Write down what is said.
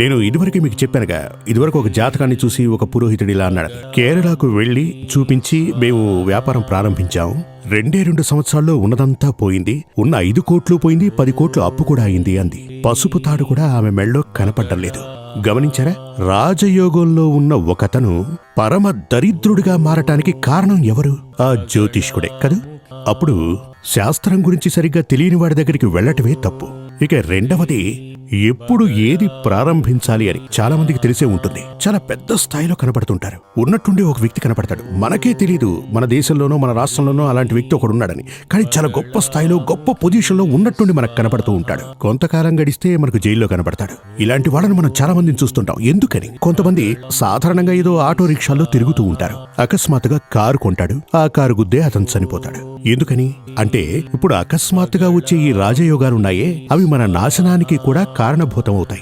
నేను ఇదివరకే మీకు చెప్పానుగా ఇదివరకు ఒక జాతకాన్ని చూసి ఒక పురోహితుడు ఇలా అన్నాడు. కేరళకు వెళ్ళి చూపించి మేము వ్యాపారం ప్రారంభించాం. రెండే రెండు సంవత్సరాల్లో ఉన్నదంతా పోయింది. ఉన్న ఐదు కోట్లు పోయింది పది కోట్లు అప్పు కూడా అయింది అంది. పసుపు తాడు కూడా ఆమె మెళ్ళో కనపడడం లేదు. గమనించారా? రాజయోగంలో ఉన్న ఒకతను పరమ దరిద్రుడిగా మారటానికి కారణం ఎవరు? ఆ జ్యోతిష్కుడే కదూ? అప్పుడు శాస్త్రం గురించి సరిగ్గా తెలియని వాడి దగ్గరికి వెళ్ళటమే తప్పు. ఇక రెండవది ఎప్పుడు ఏది ప్రారంభించాలి అని చాలా మందికి తెలిసే ఉంటుంది. చాలా పెద్ద స్థాయిలో కనబడుతుంటారు. ఉన్నట్టుండి ఒక వ్యక్తి కనపడతాడు మనకే తెలియదు మన దేశంలోనో మన రాష్ట్రంలోనో అలాంటి వ్యక్తి ఒకడు ఉన్నాడని. కానీ చాలా గొప్ప స్థాయిలో గొప్ప పొజిషన్లో ఉన్నట్టుండి మనకు కనపడుతూ ఉంటాడు. కొంతకాలం గడిస్తే మనకు జైల్లో కనబడతాడు. ఇలాంటి వాళ్ళని మనం చాలా మందిని చూస్తుంటాం. ఎందుకని? కొంతమంది సాధారణంగా ఏదో ఆటో రిక్షాల్లో తిరుగుతూ ఉంటారు. అకస్మాత్తుగా కారు కొంటాడు. ఆ కారు గుద్దే అతను చనిపోతాడు. ఎందుకని? అంటే ఇప్పుడు అకస్మాత్తుగా వచ్చే ఈ రాజయోగాలున్నాయే అవి మన నాశనానికి కూడా కారణభూతమవుతాయి.